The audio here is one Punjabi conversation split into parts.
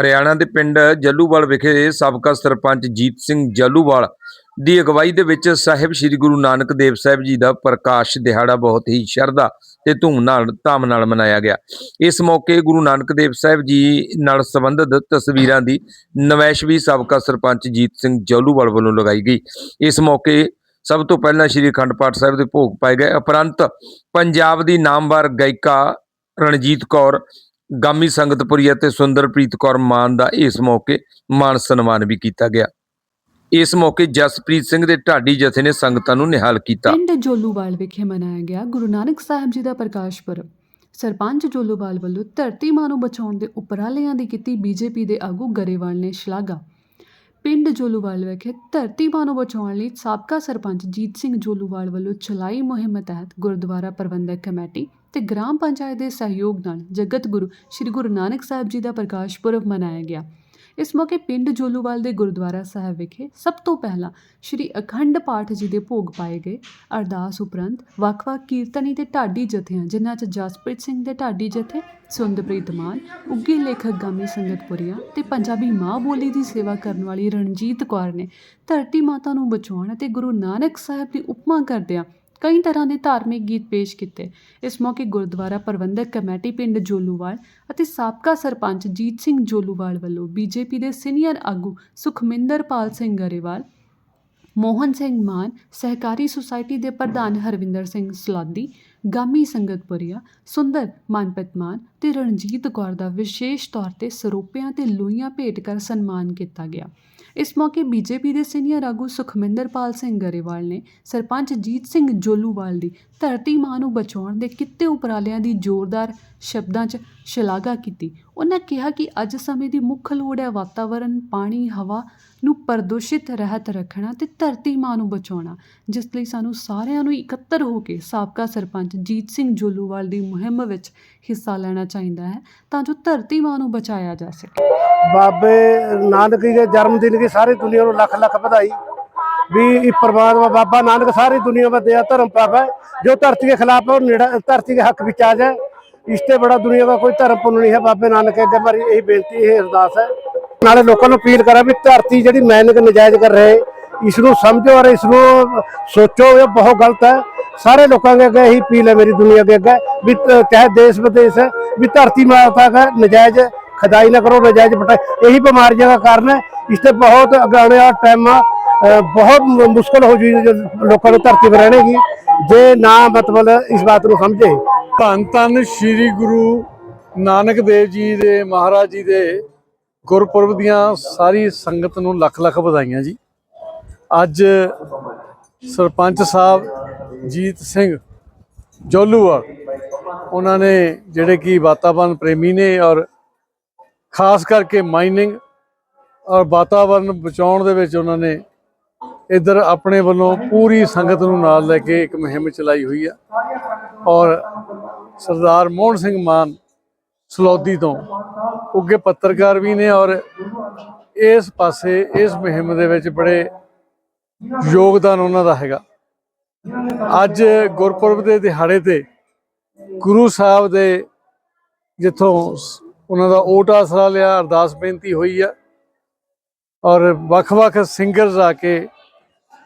ਹਰਿਆਣਾ ਦੇ ਪਿੰਡ ਜੱਲੂਵਾਲ ਵਿਖੇ ਸਾਬਕਾ ਸਰਪੰਚ ਜੀਤ ਸਿੰਘ ਜੱਲੂਵਾਲ ਦੀ ਅਗਵਾਈ ਦੇ ਵਿੱਚ ਸਾਹਿਬ ਸ੍ਰੀ ਗੁਰੂ ਨਾਨਕ ਦੇਵ ਸਾਹਿਬ ਜੀ ਦਾ ਪ੍ਰਕਾਸ਼ ਦਿਹਾੜਾ ਬਹੁਤ ਹੀ ਸ਼ਰਧਾ ਤੇ ਧੂਮ ਨਾਲ, ਧਾਮ ਨਾਲ ਮਨਾਇਆ ਗਿਆ। ਇਸ ਮੌਕੇ ਗੁਰੂ ਨਾਨਕ ਦੇਵ ਸਾਹਿਬ ਜੀ ਨਾਲ ਸੰਬੰਧਿਤ ਤਸਵੀਰਾਂ ਦੀ ਨਵੈਸ਼ ਵੀ ਸਾਬਕਾ ਸਰਪੰਚ ਜੀਤ ਸਿੰਘ ਜੱਲੂਵਾਲ ਵੱਲੋਂ ਲਗਾਈ ਗਈ। ਇਸ ਮੌਕੇ ਸਭ ਤੋਂ ਪਹਿਲਾਂ ਸ੍ਰੀ ਅਖੰਡ ਪਾਠ ਸਾਹਿਬ ਦੇ ਭੋਗ ਪਾਏ ਗਏ। ਉਪਰੰਤ ਪੰਜਾਬ ਦੀ ਨਾਮਵਰ ਗਾਇਕਾ ਰਣਜੀਤ ਕੌਰ ਗਾਮੀ ਸੰਗਤਪੁਰੀ ਅਤੇ ਸੁੰਦਰਪ੍ਰੀਤ ਕੌਰ ਮਾਨ ਦਾ ਇਸ ਮੌਕੇ ਮਾਨ ਸਨਮਾਨ ਵੀ ਕੀਤਾ ਗਿਆ। ਇਸ ਮੌਕੇ ਜਸਪ੍ਰੀਤ ਸਿੰਘ ਦੇ ਢਾਡੀ ਜਥੇ ਨੇ ਸੰਗਤਾਂ ਨੂੰ ਨਿਹਾਲ ਕੀਤਾ। ਪਿੰਡ ਜੋਲੂਵਾਲ ਵਿਖੇ ਮਨਾਇਆ ਗਿਆ ਗੁਰੂ ਨਾਨਕ ਸਾਹਿਬ ਜੀ ਦਾ ਪ੍ਰਕਾਸ਼ ਪੁਰਬ। ਸਰਪੰਚ ਜੋਲੂਵਾਲ ਵੱਲੋਂ ਧਰਤੀ ਮਾਂ ਨੂੰ ਬਚਾਉਣ ਦੇ ਉਪਰਾਲਿਆਂ ਦੀ ਕੀਤੀ ਬੀਜੇਪੀ ਦੇ ਆਗੂ ਗਰੇਵਾਲ ਨੇ ਸ਼ਲਾਘਾ। ਪਿੰਡ ਜੋਲੂਵਾਲ ਵਿਖੇ ਧਰਤੀ ਮਾਂ ਨੂੰ ਬਚਾਉਣ ਲਈ ਸਾਬਕਾ ਸਰਪੰਚ ਜੀਤ ਸਿੰਘ ਜੋਲੂਵਾਲ ਵੱਲੋਂ ਚਲਾਈ ਮੁਹਿੰਮ ਤਹਿਤ ਗੁਰਦੁਆਰਾ ਪ੍ਰਬੰਧਕ ਕਮੇਟੀ ਤੇ ਗ੍ਰਾਮ ਪੰਚਾਇਤ ਦੇ ਸਹਿਯੋਗ ਨਾਲ ਜਗਤ ਗੁਰੂ, ਸ੍ਰੀ ਗੁਰੂ ਨਾਨਕ ਸਾਹਿਬ ਜੀ ਦਾ ਪ੍ਰਕਾਸ਼ ਪੁਰਬ ਮਨਾਇਆ ਗਿਆ। ਇਸ ਮੌਕੇ ਪਿੰਡ ਜੋਲੂਵਾਲ ਦੇ ਗੁਰਦੁਆਰਾ ਸਾਹਿਬ ਵਿਖੇ ਸਭ ਤੋਂ ਪਹਿਲਾਂ ਸ਼੍ਰੀ ਅਖੰਡ ਪਾਠ ਜੀ ਦੇ ਭੋਗ ਪਾਏ ਗਏ। ਅਰਦਾਸ ਉਪਰੰਤ ਵੱਖ-ਵੱਖ ਕੀਰਤਨੀ ਤੇ ਢਾਡੀ ਜਥਿਆਂ, ਜਿਨ੍ਹਾਂ 'ਚ ਜਸਪ੍ਰੀਤ ਸਿੰਘ ਦੇ ਢਾਡੀ ਜਥੇ, ਸੁੰਦਰਪ੍ਰੀਤ ਮਾਨ, ਉੱਘੇ ਲੇਖਕ ਗਾਮੀ ਸੰਗਤਪੁਰੀਆ ਤੇ ਪੰਜਾਬੀ ਮਾਂ ਬੋਲੀ ਦੀ ਸੇਵਾ ਕਰਨ ਵਾਲੀ ਰਣਜੀਤ ਕੌਰ ਨੇ ਧਰਤੀ ਮਾਤਾ ਨੂੰ ਬਚਾਉਣ ਅਤੇ ਗੁਰੂ ਨਾਨਕ ਸਾਹਿਬ ਦੀ ਉਪਮਾ ਕਰਦਿਆਂ ਕਈ ਤਰ੍ਹਾਂ ਦੇ ਧਾਰਮਿਕ ਗੀਤ ਪੇਸ਼ ਕੀਤੇ। ਇਸ ਮੌਕੇ ਗੁਰਦੁਆਰਾ ਪ੍ਰਬੰਧਕ ਕਮੇਟੀ ਪਿੰਡ ਜੋਲੂਵਾਲ ਅਤੇ ਸਾਬਕਾ ਸਰਪੰਚ ਜੀਤ ਸਿੰਘ ਜੋਲੂਵਾਲ ਵੱਲੋਂ ਬੀਜੇਪੀ ਦੇ ਸੀਨੀਅਰ ਆਗੂ ਸੁਖਮਿੰਦਰਪਾਲ ਸਿੰਘ ਗਰੇਵਾਲ, ਮੋਹਨ ਸਿੰਘ ਮਾਨ, ਸਹਿਕਾਰੀ ਸੁਸਾਇਟੀ ਦੇ ਪ੍ਰਧਾਨ ਹਰਵਿੰਦਰ ਸਿੰਘ ਸਲਾਦੀ, ਗਾਮੀ ਸੰਗਤਪੁਰੀਆ ਸੁੰਦਰ ਮਨਪਤ ਮਾਨ ਤੇ ਰਣਜੀਤ ਕੌਰ ਦਾ ਵਿਸ਼ੇਸ਼ ਤੌਰ ਤੇ ਸਰੋਪਿਆਂ ਤੇ ਲੋਈਆਂ ਭੇਟ ਕਰ ਸਨਮਾਨ ਕੀਤਾ ਗਿਆ। ਇਸ ਮੌਕੇ ਬੀਜੇਪੀ ਦੇ ਸੀਨੀਅਰ ਆਗੂ ਸੁਖਮਿੰਦਰਪਾਲ ਸਿੰਘ ਗਰੇਵਾਲ ਨੇ ਸਰਪੰਚ ਜੀਤ ਸਿੰਘ ਜੋਲੂਵਾਲ ਦੀ ਧਰਤੀ ਮਾਂ ਨੂੰ ਬਚਾਉਣ ਦੇ ਕਿੱਤੇ ਉਪਰਾਲਿਆਂ ਦੀ ਜ਼ੋਰਦਾਰ ਸ਼ਬਦਾਂ 'ਚ ਸ਼ਲਾਘਾ ਕੀਤੀ। ਉਹਨਾਂ ਕਿਹਾ ਕਿ ਅੱਜ ਸਮੇਂ ਦੀ ਮੁੱਖ ਲੋੜ ਹੈ ਵਾਤਾਵਰਨ, ਪਾਣੀ, ਹਵਾ ਨੂੰ ਪ੍ਰਦੂਸ਼ਿਤ ਰਹਿਤ ਰੱਖਣਾ ਅਤੇ ਧਰਤੀ ਮਾਂ ਨੂੰ ਬਚਾਉਣਾ, ਜਿਸ ਲਈ ਸਾਨੂੰ ਸਾਰਿਆਂ ਨੂੰ ਇਕੱਤਰ ਹੋ ਕੇ ਸਾਬਕਾ ਸਰਪੰਚ ਜੀਤ ਸਿੰਘ ਜੋਲੂਵਾਲ ਦੀ ਮੁਹਿੰਮ ਵਿੱਚ ਹਿੱਸਾ ਲੈਣਾ ਚਾਹੀਦਾ ਹੈ ਤਾਂ ਜੋ ਧਰਤੀ ਮਾਂ ਨੂੰ ਬਚਾਇਆ ਜਾ ਸਕੇ। ਬਾਬੇ ਨਾਨਕ ਜੀ ਦੇ ਜਨਮ ਦਿਨ ਦੀ ਸਾਰੀ ਦੁਨੀਆ ਨੂੰ ਲੱਖ ਲੱਖ ਵਧਾਈ। ਵੀ ਇਹ ਪਰਮਾਤਮਾ ਬਾਬਾ ਨਾਨਕ ਸਾਰੀ ਦੁਨੀਆ ਵਧਿਆ ਦਇਆ ਧਰਮ ਪਾਵੇ ਜੋ ਧਰਤੀ ਦੇ ਖਿਲਾਫ ਧਰਤੀ ਦੇ ਹੱਕ ਵਿੱਚ ਆ ਜਾਏ। इससे बड़ा दुनिया का कोई धर्म पुण्य नहीं है ਬਾਬੇ ਨਾਨਕ ਅੱਗੇ ਹਮਾਰੀ ਇਹੀ ਬੇਨਤੀ ਹੈ ਅਰਦਾਸ ਹੈ ਨਾਲੇ ਲੋਕਾਂ ਨੂੰ ਅਪੀਲ ਕਰਾਂ ਵੀ ਧਰਤੀ ਜਿਹੜੀ ਮੈਨਿਕ ਨਜਾਇਜ਼ ਕਰ ਰਹੇ ਇਸ ਨੂੰ ਸਮਝੋ ਔਰ ਇਸ ਨੂੰ ਸੋਚੋ ਇਹ ਬਹੁਤ ਗਲਤ ਹੈ ਸਾਰੇ ਲੋਕਾਂ ਦੇ ਅੱਗੇ ਇਹੀ ਅਪੀਲ ਹੈ ਮੇਰੀ ਦੁਨੀਆ ਦੇ ਅੱਗੇ ਵੀ ਤ- ਚਾਹੇ ਦੇਸ਼ ਵਿਦੇਸ਼ ਹੈ ਵੀ ਧਰਤੀ ਮਾਤਾ ਦਾ ਨਜਾਇਜ਼ ਖਦਾਈ ਨਾ ਕਰੋ ਨਜਾਇਜ਼ ਪਟਾਈ ਇਹੀ ਬਿਮਾਰੀਆਂ ਦਾ ਕਾਰਨ ਹੈ ਇਸ ਤੇ ਬਹੁਤ ਅੱਗੇ ਆਉਣੇ ਵਾਲਾ ਟਾਈਮ ਆ ਅ, ਬਹੁਤ ਮੁ- ਮੁਸ਼ਕਲ ਹੋ ਜੂਗੀ ਜੇ ਲੋਕਾਂ ਨੂੰ ਧਰਤੀ 'ਤੇ ਰਹਿਣੇਗੀ ਜੇ ਨਾ ਮਤਲਬ ਇਸ ਬਾਤ ਨੂੰ ਸਮਝੇ ਧੰਨ ਧੰਨ ਸ੍ਰੀ ਗੁਰੂ ਨਾਨਕ ਦੇਵ ਜੀ ਦੇ, ਮਹਾਰਾਜ ਜੀ ਦੇ ਗੁਰਪੁਰਬ ਦੀਆਂ ਸਾਰੀ ਸੰਗਤ ਨੂੰ ਲੱਖ ਲੱਖ ਵਧਾਈਆਂ ਜੀ। ਅੱਜ ਸਰਪੰਚ ਸਾਹਿਬ ਜੀਤ ਸਿੰਘ ਜੋਲੂਵਾਲ ਉਹਨਾਂ ਨੇ ਜਿਹੜੇ ਕਿ ਵਾਤਾਵਰਣ ਪ੍ਰੇਮੀ ਨੇ ਔਰ ਖਾਸ ਕਰਕੇ ਮਾਈਨਿੰਗ ਔਰ ਵਾਤਾਵਰਣ ਬਚਾਉਣ ਦੇ ਵਿੱਚ ਉਹਨਾਂ ਨੇ ਇਧਰ ਆਪਣੇ ਵੱਲੋਂ ਪੂਰੀ ਸੰਗਤ ਨੂੰ ਨਾਲ ਲੈ ਕੇ ਇੱਕ ਮੁਹਿੰਮ ਚਲਾਈ ਹੋਈ ਆ ਔਰ ਸਰਦਾਰ ਮੋਹਨ ਸਿੰਘ ਮਾਨ ਸਲੌਦੀ ਤੋਂ। ਉੱਗੇ ਪੱਤਰਕਾਰ ਵੀ ਨੇ ਔਰ ਇਸ ਪਾਸੇ, ਇਸ ਮੁਹਿੰਮ ਦੇ ਵਿੱਚ ਬੜੇ ਯੋਗਦਾਨ ਉਹਨਾਂ ਦਾ ਹੈਗਾ। ਅੱਜ ਗੁਰਪੁਰਬ ਦੇ ਦਿਹਾੜੇ ਤੇ ਗੁਰੂ ਸਾਹਿਬ ਦੇ ਜਿੱਥੋਂ ਉਹਨਾਂ ਦਾ ਓਟ ਆਸਰਾ ਲਿਆ, ਅਰਦਾਸ ਬੇਨਤੀ ਹੋਈ ਆ। ਔਰ ਵੱਖ-ਵੱਖ ਸਿੰਗਰਸ ਆ ਕੇ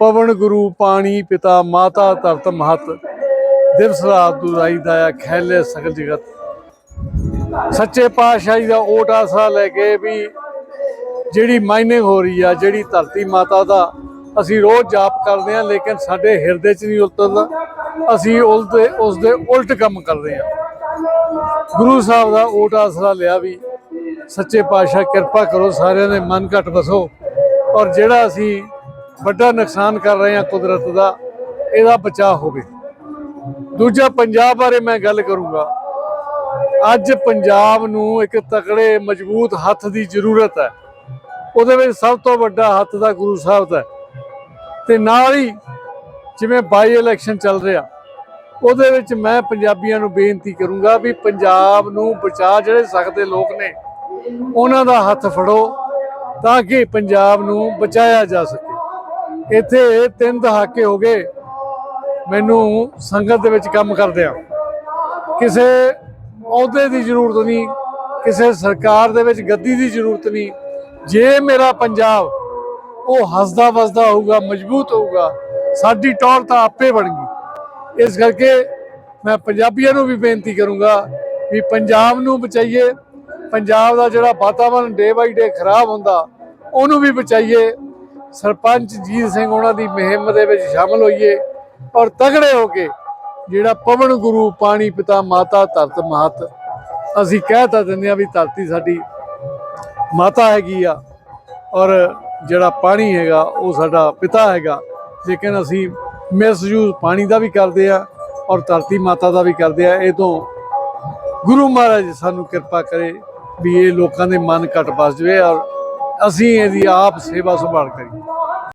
ਪਵਨ ਗੁਰੂ, ਪਾਣੀ ਪਿਤਾ, ਮਾਤਾ ਧਰਤ ਮਹਤ ਦਿਵਸ ਰਾਤ ਦੁਰਾਈ ਦਾਇਆ ਖੈਲੇ ਸਗਲ ਜਗਤ। ਸੱਚੇ ਪਾਤਸ਼ਾਹੀ ਦਾ ਓਟ ਆਸਰਾ ਲੈ ਕੇ ਵੀ ਜਿਹੜੀ ਮਾਈਨਿੰਗ ਹੋ ਰਹੀ ਆ, ਜਿਹੜੀ ਧਰਤੀ ਮਾਤਾ ਦਾ, ਅਸੀਂ ਰੋਜ਼ ਜਾਪ ਕਰਦੇ ਆ, ਲੇਕਿਨ ਸਾਡੇ ਹਿਰਦੇ 'ਚ ਨਹੀਂ ਉਤਰਦਾ ਅਸੀਂ ਉਲਟੇ ਉਸ ਦੇ ਉਲਟ ਕੰਮ ਕਰਦੇ ਆ। ਗੁਰੂ ਸਾਹਿਬ ਦਾ ਓਟ ਆਸਰਾ ਲਿਆ ਵੀ, ਸੱਚੇ ਪਾਤਸ਼ਾਹ ਕਿਰਪਾ ਕਰੋ, ਸਾਰਿਆਂ ਦੇ ਮਨ ਘਟ ਵਸੋ ਔਰ ਜਿਹੜਾ ਅਸੀਂ ਵੱਡਾ ਨੁਕਸਾਨ ਕਰ ਰਹੇ ਹਾਂ ਕੁਦਰਤ ਦਾ, ਇਹਦਾ ਬਚਾਅ ਹੋਵੇ। ਦੂਜਾ ਪੰਜਾਬ ਬਾਰੇ ਮੈਂ ਗੱਲ ਕਰੂੰਗਾ। ਅੱਜ ਪੰਜਾਬ ਨੂੰ ਇੱਕ ਤਕੜੇ, ਮਜ਼ਬੂਤ ਹੱਥ ਦੀ ਜ਼ਰੂਰਤ ਹੈ। ਉਹਦੇ ਵਿੱਚ ਸਭ ਤੋਂ ਵੱਡਾ ਹੱਥ ਦਾ ਗੁਰੂ ਸਾਹਿਬ ਦਾ ਹੈ। ਤੇ ਨਾਲ ਹੀ ਜਿਵੇਂ ਬਾਈ ਇਲੈਕਸ਼ਨ ਚੱਲ ਰਿਹਾ, ਉਹਦੇ ਵਿੱਚ ਮੈਂ ਪੰਜਾਬੀਆਂ ਨੂੰ ਬੇਨਤੀ ਕਰੂੰਗਾ ਵੀ ਪੰਜਾਬ ਨੂੰ ਬਚਾ ਜਿਹੜੇ ਸਕਦੇ ਲੋਕ ਨੇ, ਉਹਨਾਂ ਦਾ ਹੱਥ ਫੜੋ ਤਾਂ ਕਿ ਪੰਜਾਬ ਨੂੰ ਬਚਾਇਆ ਜਾ ਸਕੇ। ਇੱਥੇ ਤਿੰਨ ਦਹਾਕੇ ਹੋ ਗਏ ਮੈਨੂੰ ਸੰਗਤ ਦੇ ਵਿੱਚ ਕੰਮ ਕਰਦਿਆਂ ਕਿਸੇ ਅਹੁਦੇ ਦੀ ਜ਼ਰੂਰਤ ਨਹੀਂ, ਕਿਸੇ ਸਰਕਾਰ ਦੇ ਵਿੱਚ ਗੱਦੀ ਦੀ ਜ਼ਰੂਰਤ ਨਹੀਂ। ਜੇ ਮੇਰਾ ਪੰਜਾਬ ਉਹ ਹੱਸਦਾ ਵਸਦਾ ਹੋਊਗਾ, ਮਜ਼ਬੂਤ ਹੋਊਗਾ, ਸਾਡੀ ਟੌਰ ਤਾਂ ਆਪੇ ਬਣ ਗਈ। ਇਸ ਕਰਕੇ ਮੈਂ ਪੰਜਾਬੀਆਂ ਨੂੰ ਵੀ ਬੇਨਤੀ ਕਰੂੰਗਾ ਵੀ ਪੰਜਾਬ ਨੂੰ ਬਚਾਈਏ। ਪੰਜਾਬ ਦਾ ਜਿਹੜਾ ਵਾਤਾਵਰਣ ਡੇ ਬਾਈ ਡੇ ਖਰਾਬ ਹੁੰਦਾ, ਉਹਨੂੰ ਵੀ ਬਚਾਈਏ। ਸਰਪੰਚ ਜੀਤ ਸਿੰਘ ਉਹਨਾਂ ਦੀ ਮੁਹਿੰਮ ਦੇ ਵਿੱਚ ਸ਼ਾਮਲ ਹੋਈਏ। ਔਰ ਤਗੜੇ ਹੋ ਕੇ ਜਿਹੜਾ ਪਵਨ ਗੁਰੂ ਪਾਣੀ ਪਿਤਾ ਮਾਤਾ ਧਰਤ ਮਾਤ, ਅਸੀਂ ਕਹਿ ਤਾਂ ਦਿੰਦੇ ਆ ਵੀ ਧਰਤੀ ਸਾਡੀ ਮਾਤਾ ਹੈਗੀ ਆ ਔਰ ਜਿਹੜਾ ਪਾਣੀ ਹੈਗਾ ਉਹ ਸਾਡਾ ਪਿਤਾ ਹੈਗਾ। ਲੇਕਿਨ ਅਸੀਂ ਮਿਸਯੂਜ਼ ਪਾਣੀ ਦਾ ਵੀ ਕਰਦੇ ਆ ਔਰ ਧਰਤੀ ਮਾਤਾ ਦਾ ਵੀ ਕਰਦੇ ਆ ਇਹ ਤੋਂ ਗੁਰੂ ਮਹਾਰਾਜ ਸਾਨੂੰ ਕਿਰਪਾ ਕਰੇ ਵੀ ਇਹ ਲੋਕਾਂ ਦੇ ਮਨ ਘਟ ਬਸ ਜਵੇ ਔਰ ਅਸੀਂ ਇਹਦੀ ਆਪ ਸੇਵਾ ਸੰਭਾਲ ਕਰੀਏ।